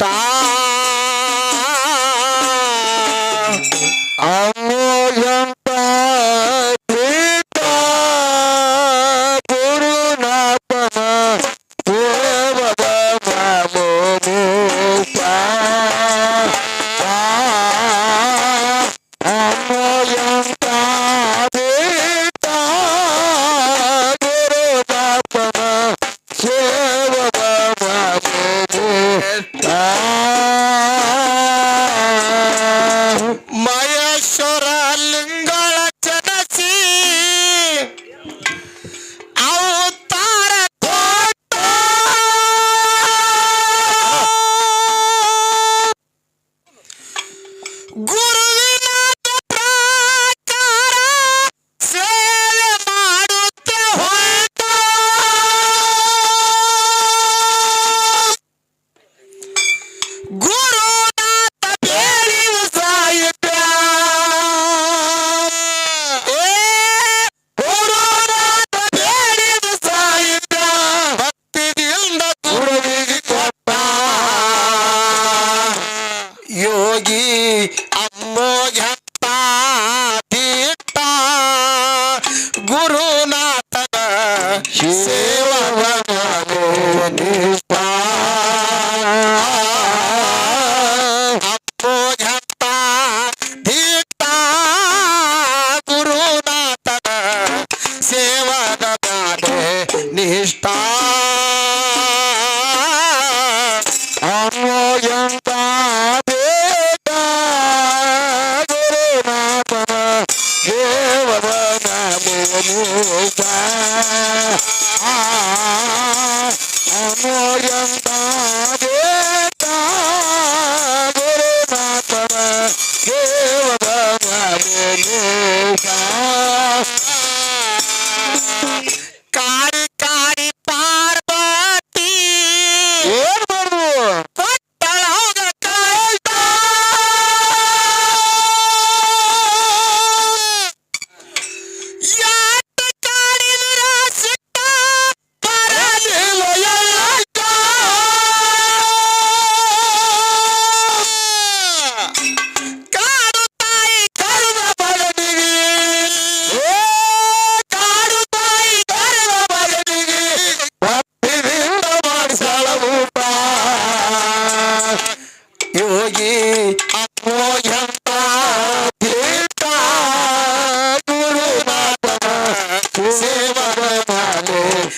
ನಿಷ್ಠ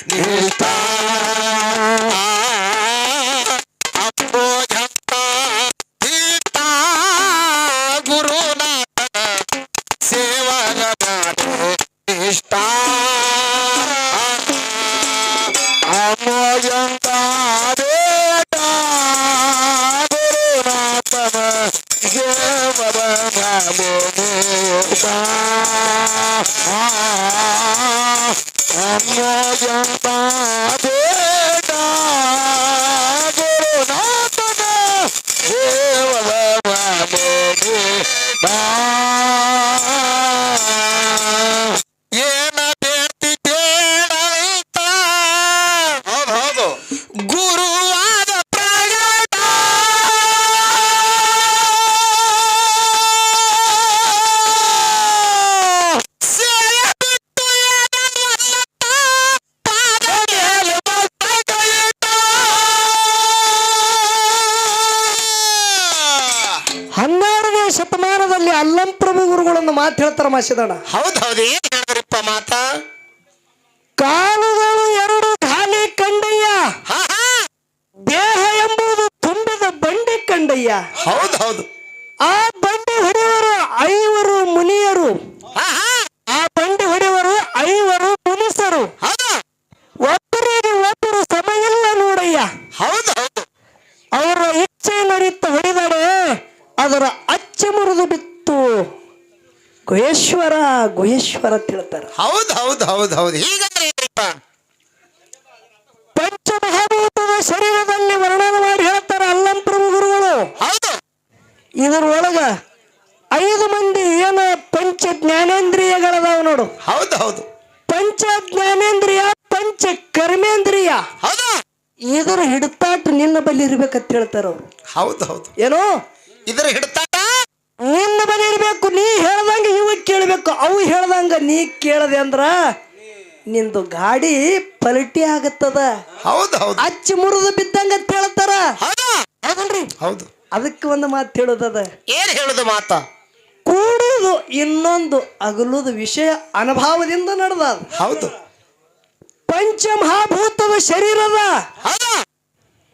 ಮಾಲೆ ಗುರುಗಳನ್ನು ಮಾತು ಹೇಳ್ತಾರ ಮಾಸಿದಣ್ಣ. ಹೌದ್ ಹೌದು ಏನ್ ಹೇಳಿದ್ರಿಪ್ಪ ಮಾತ? ಕಾಲುಗಳು ಎರಡು ಖಾಲಿ ಕಂಡಯ್ಯ. ಹಾ ಹಾ. ದೇಹ ಎಂಬುದು ತುಂಬಿದ ಬಂಡಿ ಕಂಡಯ್ಯ. ಹೌದ್ ಹೌದು. ಆ ಬಂಡಿ ಹೊಡೆಯವರು ಐವರು ಮುನಿಯರು. ಹಾ ಹಾ. ಆ ಬಂಡಿ ಹೊಡೆಯವರು ಐವರು ಮುನಿಸರು. ಹೌದು. ಒಬ್ಬರಿಗೆ ಒಬ್ಬರು ಸಮ ಇಲ್ಲ ನೋಡಯ್ಯ. ಹೌದು ಹೌದು. ಅವರ ನಡೀತ ಹೊಡೆದರೆ ಅದರ ಅಚ್ಚ ಮುರಿದು ಬಿತ್ತು. ಗುಹೇಶ್ವರ ಗುಹೇಶ್ವರ ತಿಳ್ತಾರ ಹೌದು ಹೌದು ಹೌದು ಹೌದು. ಹೀಗಂದ್ರೆ ಪಂಚಮಹಾಭೂತದ ಶರೀರದಲ್ಲಿ ವರ್ಣನ ಮಾಡಿ ಹೇಳ್ತಾರೆ ಅಲ್ಲಂ ಪ್ರಭು ಗುರುಗಳು. ಹೌದು. ಇದರೊಳಗ ಐದು ಮಂದಿ ಏನ ಪಂಚ ಜ್ಞಾನೇಂದ್ರಿಯಗಳದಾವ ನೋಡು. ಹೌದು ಹೌದು. ಪಂಚ ಜ್ಞಾನೇಂದ್ರಿಯ ಪಂಚ ಕರ್ಮೇಂದ್ರಿಯ. ಹೌದು. ಇದರ ಹಿಡಿತಾಟ ನಿನ್ನ ಬಳಿ ಇರ್ಬೇಕಂತ ಹೇಳ್ತಾರ ಅವ್ರು ಹೌದು ಹೌದು. ಏನೋ? ಇದರ ಹಿಡ್ತಾಟ ನಿನ್ನ ಬಳಿ ಇರಬೇಕು ನೀ ಹೇಳ್ದಂಗ ಇವು ಕೇಳಬೇಕು ಅವು ಹೇಳ್ದಂಗ ನೀ ಕೇಳದೆ ಅಂದ್ರ ನಿಂದು ಗಾಡಿ ಪಲ್ಟಿ ಆಗತ್ತದ. ಹೌದು ಹೌದು. ಅಚ್ಚಿ ಮುರಿದು ಬಿದ್ದಂಗ ಅಂತ ಹೇಳ್ತಾರ. ಹೌದು. ಹೌದಲ್ರಿ? ಹೌದು. ಅದಕ್ಕೆ ಒಂದು ಮಾತು ಹೇಳುದದ. ಏನ್ ಹೇಳುದು ಮಾತ? ಕೂಡುದು ಇನ್ನೊಂದು ಅಗಲುದು ವಿಷಯ ಅನುಭವದಿಂದ ನಡೆದ ಹೌದು. ಪಂಚಮಹಾಭೂತದ ಶರೀರದ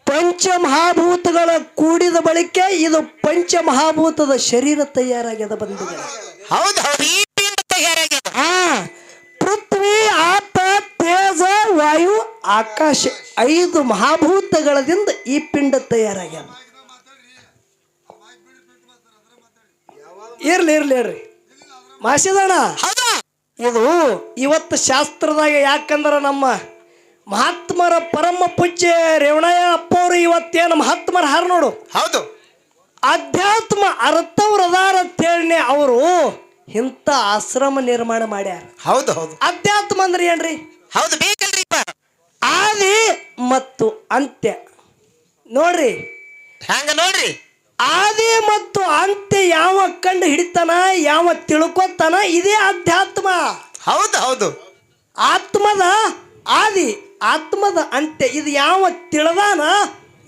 ಪಂಚಮಹಾಭೂತಗಳ ಕೂಡಿದ ಬಳಿಕ ಇದು ಪಂಚಮಹಾಭೂತದ ಶರೀರ ತಯಾರಾಗ್ಯದ ಬಂದಿದೆ ಪೃಥ್ವಿ ಆತ ತೇಜ ವಾಯು ಆಕಾಶ ಐದು ಮಹಾಭೂತಗಳದಿಂದ ಈ ಪಿಂಡ ತಯಾರಾಗ್ಯದ. ಇರ್ಲಿ ಇರ್ಲಿ ಇರ್ರಿ ಮಾಸಿದಣ್ಣ ಇದು ಇವತ್ತು ಶಾಸ್ತ್ರದಾಗ ಯಾಕಂದ್ರ ನಮ್ಮ ಮಹಾತ್ಮರ ಪರಮ ಪೂಜ್ಯ ರೇವಣಯ್ಯ ಅಪ್ಪ ಅವರು ಇವತ್ತೇನು ಮಹಾತ್ಮರ ಹಾರ ನೋಡು. ಹೌದು. ಅಧ್ಯಾತ್ಮ ಅರ್ಥವ್ರದಾರ ಅಂತೇಳಿ ಅವರು ಇಂಥ ಆಶ್ರಮ ನಿರ್ಮಾಣ ಮಾಡ್ಯಾರ. ಹೌದು ಹೌದು. ಅಧ್ಯಾತ್ಮ ಅಂದ್ರೆ ಏನ್ರಿ? ಹೌದು ಬೇಕಲ್ರಿ ಆದಿ ಮತ್ತು ಅಂತ್ಯ. ನೋಡ್ರಿ. ಹಂಗ ನೋಡ್ರಿ. ಆದಿ ಮತ್ತು ಅಂತ್ಯ ಯಾವ ಕಂಡು ಹಿಡಿತಾನ ಯಾವ ತಿಳ್ಕೊತಾನ ಇದೇ ಅಧ್ಯಾತ್ಮ. ಹೌದು ಹೌದು. ಆತ್ಮದ ಆದಿ ಆತ್ಮದ ಅಂತ್ಯ ಇದು ಯಾವ ತಿಳದಾನ?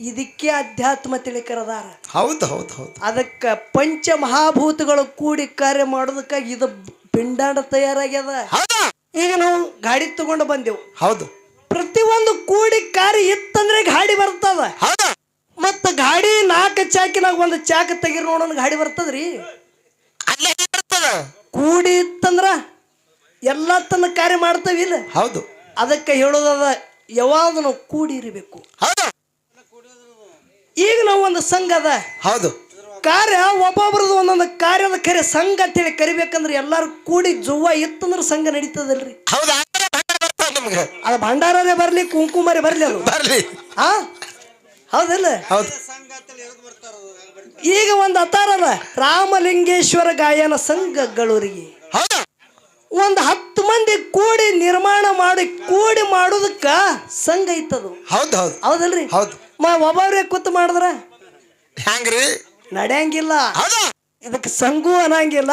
ಇದಕ್ಕೆ ಅಧ್ಯಾತ್ಮ ತಿಳಿಕರದಾರ. ಹೌದು ಹೌದು ಹೌದು. ಅದಕ್ಕೆ ಪಂಚ ಮಹಾಭೂತಗಳು ಕೂಡಿ ಕಾರ್ಯ ಮಾಡೋದಕ್ಕಾಗಿ ಇದು ಪಿಂಡಾಂಡ ತಯಾರಾಗ್ಯದ. ಹೌದು. ಈಗ ನಾವು ಗಾಡಿ ತಗೊಂಡು ಬಂದೆವು. ಹೌದು. ಪ್ರತಿಯೊಂದು ಕೂಡಿ ಕಾರ್ಯ ಇತ್ತಂದ್ರೆ ಗಾಡಿ ಬರ್ತದ. ಮತ್ತ ಗಾಡಿ ನಾಲ್ಕು ಚಾಕಿನಾಗ ಒಂದು ಚಾಕ ತೆಗಿರ್ ನೋಡೋಣ ಗಾಡಿ ಬರ್ತದ್ರಿ. ಕೂಡಿ ಇತ್ತಂದ್ರ ಎಲ್ಲ ತನ್ನ ಕಾರ್ಯ ಮಾಡ್ತಾವಿಲ್ಲ ಹೌದು. ಅದಕ್ಕೆ ಹೇಳೋದಾದ ಯಾವಾಗ ನಾವು ಕೂಡಿ ಇರಬೇಕು ಹೌದು. ಈಗ ನಾವು ಒಂದು ಸಂಘ ಅದ. ಹೌದು. ಕಾರ್ಯ ಒಬ್ಬೊಬ್ರದ್ದು ಒಂದೊಂದು ಕಾರ್ಯದ ಕರೆ ಸಂಘ ಅಂತ ಹೇಳಿ ಕರಿಬೇಕಂದ್ರೆ ಎಲ್ಲಾರು ಕೂಡಿ ಜುವ್ವ ಇತ್ತಂದ್ರೆ ಸಂಘ ನಡೀತದಲ್ರಿ. ಅದು ಭಂಡಾರನೇ ಬರಲಿ ಕುಂಕುಮರೇ ಬರಲಿ ಅದು. ಬರ್ಲಿ. ಹಾ ಹೌದಲ್ಲ? ಹೌದು. ಈಗ ಒಂದು ಅತಾರಲ್ಲ ರಾಮಲಿಂಗೇಶ್ವರ ಗಾಯನ ಸಂಘಗಳೂರಿಗೆ. ಒಂದು ಹತ್ತು ಮಂದಿ ಕೂಡಿ ನಿರ್ಮಾಣ ಮಾಡಿ ಕೂಡಿ ಮಾಡೋದಕ್ಕ ಸಂಘ ಐತದು. ಹೌದು ಹೌದು. ಹೌದಲ್ರಿ? ಹೌದು. ಮಾ ಒಬ್ಬರೇ ಕೂತು ಮಾಡಿದ್ರ? ಹೆಂಗ್ರಿ? ನಡೆಯಂಗಿಲ್ಲ. ಹೌದು? ಇದಕ್ಕೆ ಸಂಘು ಅನ್ನಂಗಿಲ್ಲ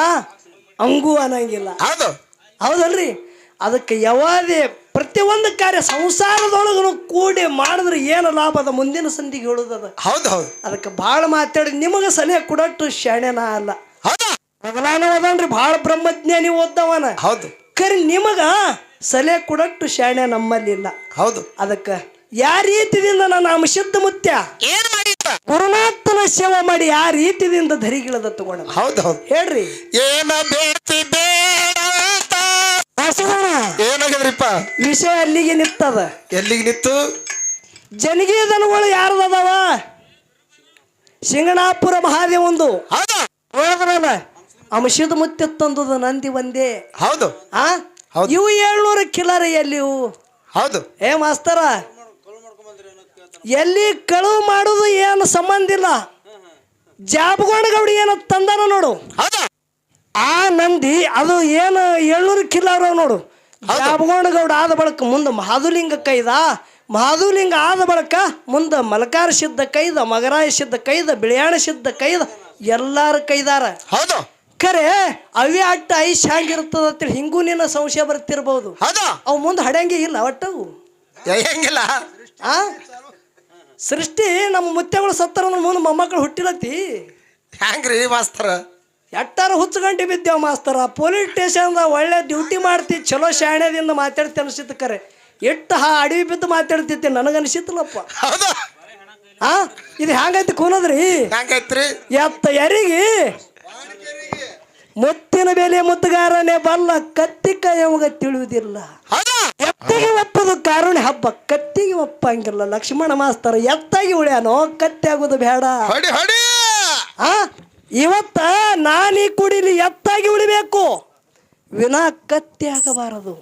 ಅಂಗು ಅನ್ನಂಗಿಲ್ಲ ಹೌದು? ಹೌದಲ್ರಿ? ಅದಕ್ಕೆ ಯಾವಾದೇ ಪ್ರತಿಯೊಂದು ಕಾರ್ಯ ಸಂಸಾರದೊಳಗೂ ಕೂಡಿ ಮಾಡಿದ್ರೆ ಏನು ಲಾಭ ಅದ? ಮುಂದಿನ ಸಂಧಿಗೆ ಹೇಳೋದದ ಹೌದು ಹೌದು. ಅದಕ್ಕೆ ಭಾಳ ಮಾತಾಡಿ ನಿಮಗೆ ಸಲಹೆ ಕೊಡಟ್ಟು ಶಾಣೆನ ಅಲ್ಲ. ಹೌದು? ಮೊದಲಾನ ಓದನ್ರಿ ಭಾಳ ಬ್ರಹ್ಮಜ್ಞಾನಿ ಓದ್ದವನ. ಹೌದು. ಕರಿ ನಿಮಗ ಸಲಹೆ ಕೊಡಟ್ಟು ಶಾಣೆ ನಮ್ಮಲ್ಲಿಲ್ಲ ಹೌದು. ಅದಕ್ಕೆ ಯಾವ ರೀತಿಯಿಂದ ನನ್ನ ಶುದ್ಧ ಮುತ್ಯ? ಏನ್ ಮಾಡಿದ್ದ? ಗುರುನಾಥನ ಸೇವೆ ಮಾಡಿ ಯಾವ ರೀತಿಯಿಂದ ಧರಿಗಿಳದ ತಗೊಂಡ ಹೌದು ಹೌದು. ಹೇಳ್ರಿ. ಏನ ಬೇಡ್ತಿ ಏನಾಗಿದ್ರಿಪ್ಪ? ವಿಷಯ ಅಲ್ಲಿಗೆ ನಿತ್ತದ. ಎಲ್ಲಿಗೆ ನಿಂತು ಜನಿಗೆ ದನಗಳು ಸಿಂಗಣಾಪುರ ಮಹಾದೇವ ಮಹಾದೇವಂದು ಹೌದು. ಹೇಳಿದ್ರಲ್ಲ ಅಂಶದ ಮುತ್ತೆ ತಂದದ ನಂದಿ ಒಂದೇ. ಹೌದು. ಆ? ಹೌದು. ಇವು ಏಳ್ನೂರ ಕಿಲರ ಎಲ್ಲಿ ಇವು? ಹೌದು. ಏ ಮಾಸ್ತರ ಎಲ್ಲಿ ಕಳುವು ಮಾಡೋದು ಏನು ಸಂಬಂಧ ಇಲ್ಲ. ಜಾಬಗೊಂಡ ಗೌಡಿ ಏನು ತಂದಾನ ನೋಡು. ಆ ನಂದಿ ಅದು ಏನು ಏಳ್ನೂರ ಕಿಲರ ನೋಡು. ಜಾಬಗೊಂಡ ಗೌಡ ಆದ ಬಳಕ ಮುಂದೆ ಮಹಾದುಲಿಂಗ ಕೈದ ಮಹಾದುಲಿಂಗ ಆದ ಬಳಕ ಮುಂದೆ ಮಲಕಾರ ಸಿದ್ಧ ಕೈದ ಮಗರಾಯ ಸಿದ್ಧ ಕೈದ ಬಿಳಿಯಾಣ ಸಿದ್ಧ ಕೈದ ಎಲ್ಲಾರ ಕೈದಾರ. ಹೌದು. ಖರೆ ಅವಿ ಅಟ್ಟ ಐಸ್ ಹ್ಯಾಂಗಿರ್ತದ ಅಂತೇಳಿ ಹಿಂಗೂ ನಿನ್ನ ಸಂಶಯ ಬರ್ತಿರ್ಬೋದು. ಹೌದು. ಅವು ಮುಂದೆ ಹಡ್ಯಂಗೆ ಇಲ್ಲ ಒಟ್ಟವು ಹೆಂಗಿಲ್ಲ? ಆ? ಸೃಷ್ಟಿ ನಮ್ಮ ಮುತ್ತೆಗಳು ಸತ್ತರ ಮುಂದೆ ಮೊಮ್ಮಕ್ಕಳು ಹುಟ್ಟಿಲತ್ತಿ ಹ್ಯಾಂಗ್ರಿ ಮಾಸ್ತರ? ಎಟ್ಟಾರ ಹುಚ್ಚು ಗಂಟೆ ಬಿದ್ದೇವ ಮಾಸ್ತರ? ಪೊಲೀಸ್ ಸ್ಟೇಷನ್ದಾಗ ಒಳ್ಳೆ ಡ್ಯೂಟಿ ಮಾಡ್ತಿ ಚಲೋ ಶಾಣೆದಿಂದ ಮಾತಾಡ್ತಿ ಅನಿಸಿತ್ತು ಕರೆ. ಎಷ್ಟು ಹಾ ಅಡವಿ ಬಿದ್ದು ಮಾತಾಡ್ತಿದ್ದೆ ನನಗನಿಸಿತ್ತಲ್ಲಪ್ಪ ಹೌದು. ಆ? ಇದು ಹ್ಯಾಂಗೈತಿ ಕೂನದ್ರಿ? ಹ್ಯಾಂಗೈತ್ರಿ ಎತ್ತ ಯಾರಿಗೆ ಮುತ್ತಿನ ಬೆಲೆ ಮುತ್ತುಗಾರನೇ ಬಲ್ಲ ಕತ್ತಿ ಕೈಯವಾಗ ತಿಳಿಯುವುದಿಲ್ಲ. ಎತ್ತಿಗೆ ಒಪ್ಪದು ಕಾರಣ ಹಬ್ಬ ಕತ್ತಿಗೆ ಒಪ್ಪಂಗಿಲ್ಲ. ಲಕ್ಷ್ಮಣ ಮಾಸ್ತರ ಎತ್ತಾಗಿ ಉಳ್ಯಾನೋ ಕತ್ತಿ ಆಗೋದು ಬೇಡ. ಆ ಇವತ್ತ ನಾನೀ ಕುಡಿಲಿ ಎತ್ತಾಗಿ ಉಳಿಬೇಕು. ವಿನಾ ಕತ್ತಿ ಆಗಬಾರದು.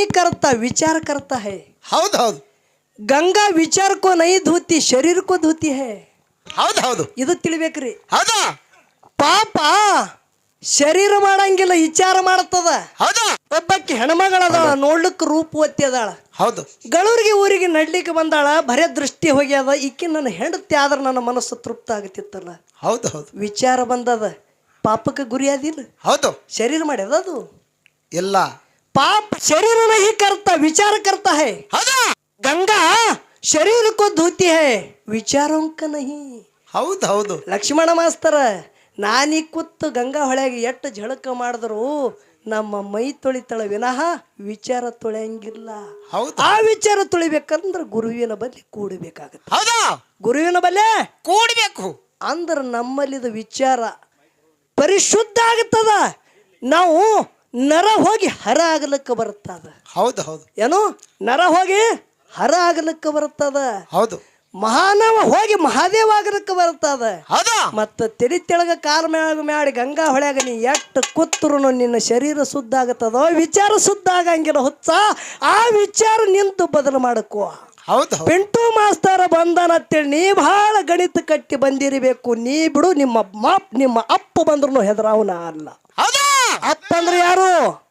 ಈ ಕರ್ತ ವಿಚಾರ ಕರ್ತ ಹೇ ಹೌದೌದು ಗಂಗಾ ವಿಚಾರಕ್ಕೂ ನೈ ಧೂತಿ ಶರೀರಕ್ಕೂ ಧೂತಿ ಹೇ. ಹೌದು ಹೌದು. ಇದು ತಿಳಿಬೇಕ್ರಿ. ಹೌದ? ಪಾಪ ಶರೀರ ಮಾಡಂಗಿಲ್ಲ ವಿಚಾರ ಮಾಡತ್ತದ ಹೌದ? ಒಬ್ಬಕ್ಕೆ ಹೆಣ್ಮಗಳ ನೋಡ್ಲಿಕ್ ನೋಡ್ಲಿಕ್ಕೆ ರೂಪವತಿ ಅದಾಳ ಹೌದು. ಗಳೂರಿಗೆ ಊರಿಗೆ ನಡ್ಲಿಕ್ಕೆ ಬಂದಾಳ ಬರೇ ದೃಷ್ಟಿ ಹೋಗ್ಯದ ಈಕಿ ನನ್ನ ಹೆಂಡತಿ ಆದ್ರೆ ನನ್ನ ಮನಸ್ಸು ತೃಪ್ತ ಆಗುತ್ತಿತ್ತಲ್ಲ ಹೌದು ಹೌದು. ವಿಚಾರ ಬಂದದ ಪಾಪಕ್ಕೆ ಗುರಿ ಆದಿಲ್ಲ. ಹೌದು. ಶರೀರ ಮಾಡ್ಯದ ಅದು. ಇಲ್ಲ. ಪಾಪ ಶರೀರನ ಹಿ ಕರ್ತ ವಿಚಾರ ಕರ್ತ ಹೇ. ಹೌದ? ಗಂಗಾ ಶರೀರಕ್ಕೂ ಧೂತಿ ಹೇ. ವಿಚಾರಂಕ ನಹಿ ಹೌದು ಹೌದು. ಲಕ್ಷ್ಮಣ ಮಾಸ್ತರ ನಾನೀ ಕೂತು ಗಂಗಾ ಹೊಳೆಗೆ ಎಷ್ಟು ಝಳಕ ಮಾಡಿದ್ರು ನಮ್ಮ ಮೈ ತೊಳಿತಳ ವಿನಃ ವಿಚಾರ ತೊಳೆಯಂಗಿಲ್ಲ. ಆ ವಿಚಾರ ತೊಳಿಬೇಕಂದ್ರೆ ಗುರುವಿನ ಬಲ್ಲಿ ಕೂಡಬೇಕಾಗತ್ತೆ. ಹೌದಾ? ಗುರುವಿನ ಬಲ್ಲೆ ಕೂಡಬೇಕು. ಅಂದ್ರೆ ನಮ್ಮಲ್ಲಿದ ವಿಚಾರ ಪರಿಶುದ್ಧ ಆಗುತ್ತದ ನಾವು ನರ ಹೋಗಿ ಹರ ಆಗ್ಲಕ್ಕ ಬರುತ್ತದ. ಹೌದು ಹೌದು. ಏನು? ನರ ಹೋಗಿ ಹರ ಆಗಲಿಕ್ಕೆ ಬರುತ್ತದ? ಹೌದು. ಮಹಾನವ ಹೋಗಿ ಮಹಾದೇವ ಆಗಲಿಕ್ಕೆ ಬರುತ್ತದ? ಹೌದು. ಮತ್ತ ತೆಲಿ ತೆಳಗ ಕಾಲ ಮ್ಯಾಗ ಗಂಗಾ ಹೊಳ್ಯಾಗ ನೀ ಎಷ್ಟು ಕೂತ್ರು ನಿನ್ನ ಶರೀರ ಶುದ್ಧ ಆಗತ್ತದೋ ವಿಚಾರ ಶುದ್ಧ ಆಗಂಗಿಲ್ಲ ಹುಚ್ಚ ಆ ವಿಚಾರ ನಿಂತು ಬದಲು ಮಾಡಕ್ಕು ಹೌದು ಪಿಂಟು ಮಾಸ್ತರ ಬಂದನ ಅಂತೇಳಿ ನೀ ಬಹಳ ಗಣಿತ ಕಟ್ಟಿ ಬಂದಿರಬೇಕು. ನೀ ಬಿಡು ನಿಮ್ಮ ಮಾಪ್ ನಿಮ್ಮ ಅಪ್ಪ ಬಂದ್ರು ಹೆದರಾವನ ಅಲ್ಲ. ಅಪ್ಪ ಅಂದ್ರೆ ಯಾರು?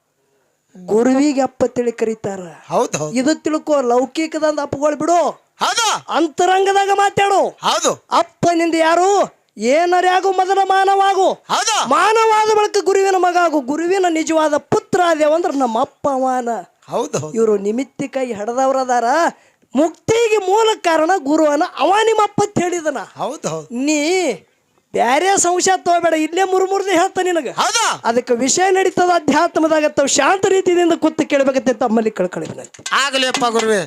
ಗುರುವಿಗೆ ಅಪ್ಪ ತಿಳಿ ಕರೀತಾರ. ಹೌದು ಹೌದು. ಇದು ತಿಳ್ಕೋ ಲೌಕಿಕದಂದ ಅಪ್ಪಗಳು ಬಿಡು. ಹೌದು. ಅಂತರಂಗದಾಗ ಮಾತಾಡು. ಹೌದು. ಅಪ್ಪನಿಂದ ಯಾರು? ಏನರೇ ಆಗು ಮೊದಲ ಮಾನವಾಗು. ಹೌದು. ಮಾನವಾದ ಬಳಿಕ ಗುರುವಿನ ಮಗ ಆಗು. ಗುರುವಿನ ನಿಜವಾದ ಪುತ್ರ ಆದೇವಂದ್ರ ನಮ್ಮ ಅಪ್ಪ ಮಾನ ಹೌದು ಹೌದು. ಇವರು ನಿಮಿತ್ತಿ ಕೈ ಹಡದವ್ರದಾರ ಮುಕ್ತಿಗೆ ಮೂಲ ಕಾರಣ ಗುರುವನ ಅವ ನಿಮ್ಮಪ್ಪ ಅಂತ ಹೇಳಿದನ. ಹೌದು ಹೌದು. ನೀ ಬ್ಯಾರೆ ಸಂಶಯ ತಗೋಬೇಡ ಇಲ್ಲೇ ಮುರುಮುರ್ದೆ ಹೇಳ್ತಾನೆ ನಿನಗ ಹೌದಾ ಅದಕ್ಕೆ ವಿಷಯ ನಡೀತದ ಅಧ್ಯಾತ್ಮದಾಗ ತಾವು ಶಾಂತ ರೀತಿಯಿಂದ ಕೂತು ಕೇಳ್ಬೇಕಂತೆ ತಮ್ಮಲ್ಲಿ ಕಳ್ಕೊಳ್ಳಿ. ಆಗಲಿಯಪ್ಪ ಗುರುವೆ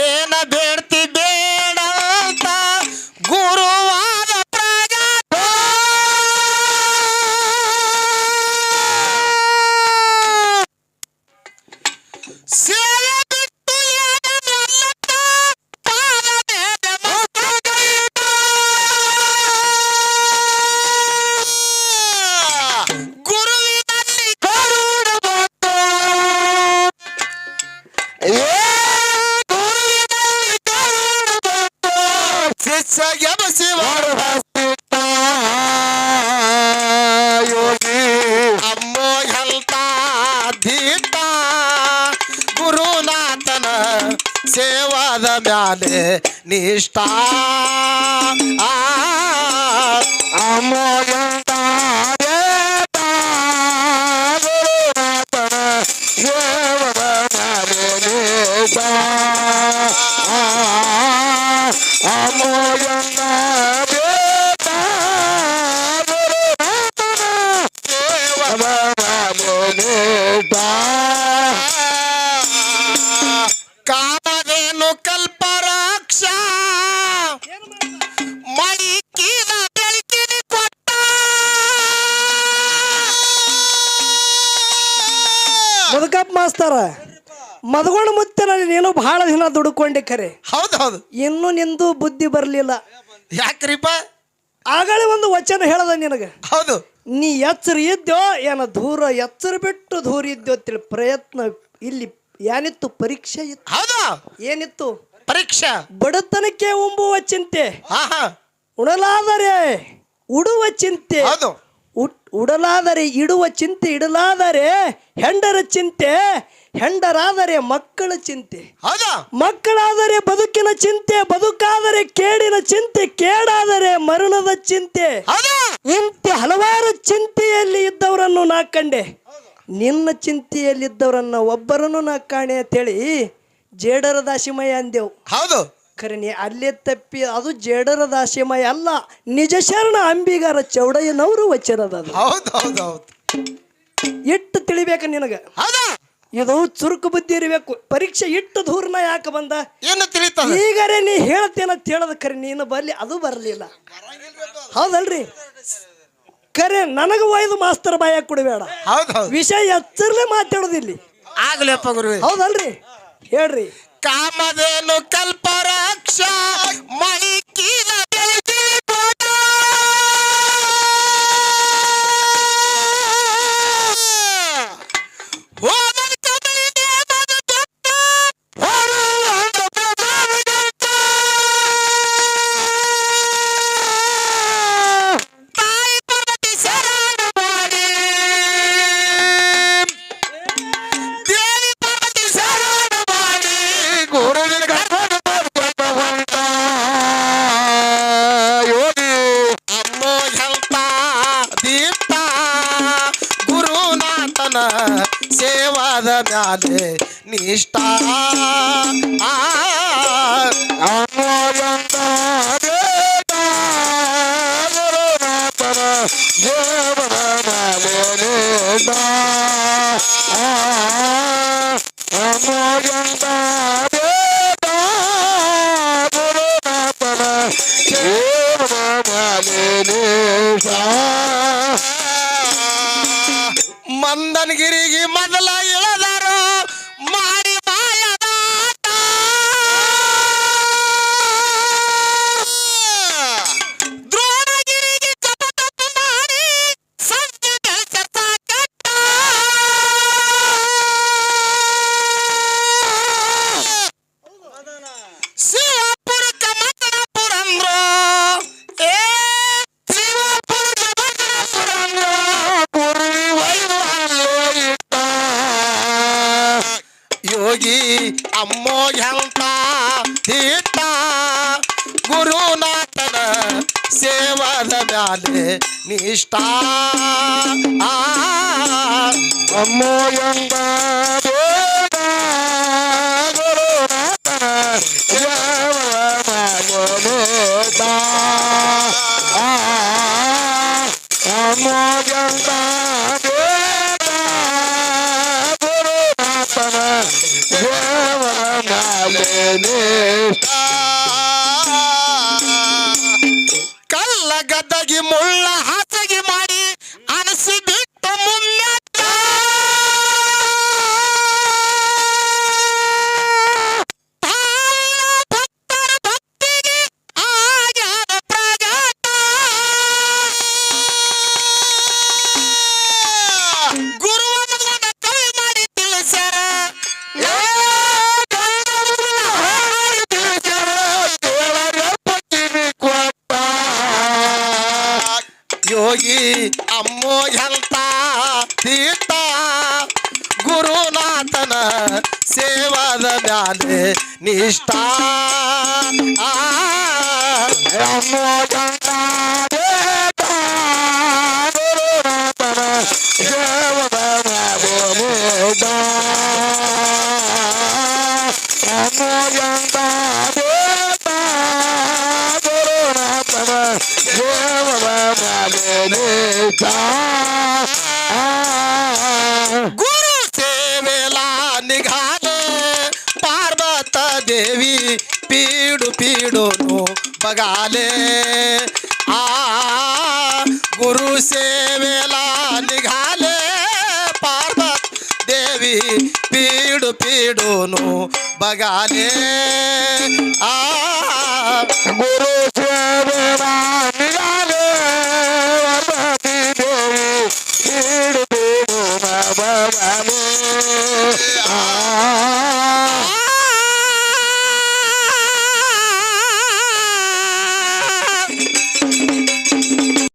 ಏನ ಬೇಡ್ತಿ ಬೇಡ ಅಂತ ಗುರುವಾದ ಶಿಷ್ಯ ಶಿವರು ಯೋಗಿ ಅಮ್ಮೋ ಹೆಲ್ತ ದೀಪ ಗುರುನಾಥನ ಸೇವಾದ ಮ್ಯಾಲೆ ನಿಷ್ಠ. ಅಮ್ಮೋ ಹೆಲ್ತ ಗುರುನಾಥನ ಸೇವಾದ ನಿಷ್ಠ ಅಮೋಯನ ಕಾಮಧೇನು ಕಲ್ಪರಾಕ್ಷ ಮಡಿಕಿದ ಬೆಳಕಿನ ಕೊಟ್ಟ. ಮುದುಕಪ್ಪ ಮಾಸ್ತರ. ಮದಗೊಂಡು ಮುತ್ತನಲ್ಲಿ ನೀನು ಬಹಳ ದಿನ ದುಡ್ಕೊಂಡೆ ಖರೆ ಹೌದು ಹೌದು. ಇನ್ನೂ ನಿಂದು ಬುದ್ಧಿ ಬರಲಿಲ್ಲ. ಯಾಕ್ರಿಪ್ಪ? ಆಗಲೇ ಒಂದು ವಚನ ಹೇಳದ ನಿನಗೆ. ಹೌದು. ನೀ ಎಚ್ಚರ ಇದ್ದೋ ಏನ ದೂರ ಎಚ್ಚರ ಬಿಟ್ಟು ದೂರ ಇದ್ದೋ ತಿಳಿ ಪ್ರಯತ್ನ ಇಲ್ಲಿ ಏನಿತ್ತು? ಪರೀಕ್ಷೆ ಇತ್ತು. ಹೌದು. ಏನಿತ್ತು? ಪರೀಕ್ಷೆ. ಬಡತನಕ್ಕೆ ಉಂಬುವ ಚಿಂತೆ. ಉಣಲಾದರೆ ಉಡುವ ಚಿಂತೆ. ಹೌದು. ಉಡಲಾದರೆ ಇಡುವ ಚಿಂತೆ ಇಡಲಾದರೆ ಹೆಂಡರ ಚಿಂತೆ. ಹೆಂಡರಾದರೆ ಮಕ್ಕಳ ಚಿಂತೆ. ಹೌದು? ಮಕ್ಕಳಾದರೆ ಬದುಕಿನ ಚಿಂತೆ ಬದುಕಾದರೆ ಕೇಡಿನ ಚಿಂತೆ ಕೇಡಾದರೆ ಮರಣದ ಚಿಂತೆ. ಇಂತೆ ಹಲವಾರು ಚಿಂತೆಯಲ್ಲಿ ಇದ್ದವರನ್ನು ನಾ ಕಂಡೆ. ನಿನ್ನ ಚಿಂತೆಯಲ್ಲಿದ್ದವರನ್ನ ಒಬ್ಬರನ್ನು ನಾ ಕಾಣೆ ಅಂತೇಳಿ ಜೇಡರ ದಾಸಿಮಯ ಅಂದೆವು. ಹೌದು. ಖರೆ ನೀ ಅಲ್ಲೇ ತಪ್ಪಿ ಅದು ಜೇಡರ ದಾಸಿಮಯ ಅಲ್ಲ ನಿಜ ಶರಣ ಅಂಬಿಗಾರ ಚೌಡಯ್ಯನವರು ವಚನದ ಅದು ಹೌದು ಹೌದು ಹೌದು. ಇಟ್ಟು ತಿಳಿಬೇಕು ನಿನಗ. ಹೌದು? ಇದು ಚುರುಕು ಬುದ್ಧಿ ಇರಬೇಕು. ಪರೀಕ್ಷೆ ಇಟ್ಟು ದೂರನ ಯಾಕೆ ಬಂದ? ಏನು ತಿಳಿತದ ಈಗರೇ ನೀ ಹೇಳ್ತೇನಂತ ಹೇಳದ ಕರೆ ನೀನು ಬರ್ಲಿ ಅದು ಬರಲಿಲ್ಲ. ಹೌದಲ್ರಿ? ಕರೆ ನನಗೆ ಒಯ್ದು ಮಾಸ್ತರ್ ಬಾಯ ಕೊಡಬೇಡ. ಹೌದು ಹೌದು. ವಿಷಯ ಎಚ್ಚರ್ಲೆ ಮಾತಾಡೋದಿಲ್ಲಿ ಆಗ್ಲಪ್ಪ ಗುರು ಹೌದಲ್ರಿ? ಹೇಳ್ರಿ. ಕಾಮಧೇನು ಕಲ್ಪರಾಕ್ಷ ದೀಪ್ತ ಗುರುನಾಥನ ಸೇವಾದ ಮ್ಯಾಲೆ ನಿಷ್ಠಾ. ಆ. सेवन दाने निष्ठा अमोयंग गुरु ಸೇವಾದ ಮ್ಯಾಲೆ ನಿಷ್ಠಾ. પીડોનો બગાલે આ ગુરુ સેવેલા નિઘાલે પાર્વત દેવી પીડ પીડોનો બગાલે આ ગુરુ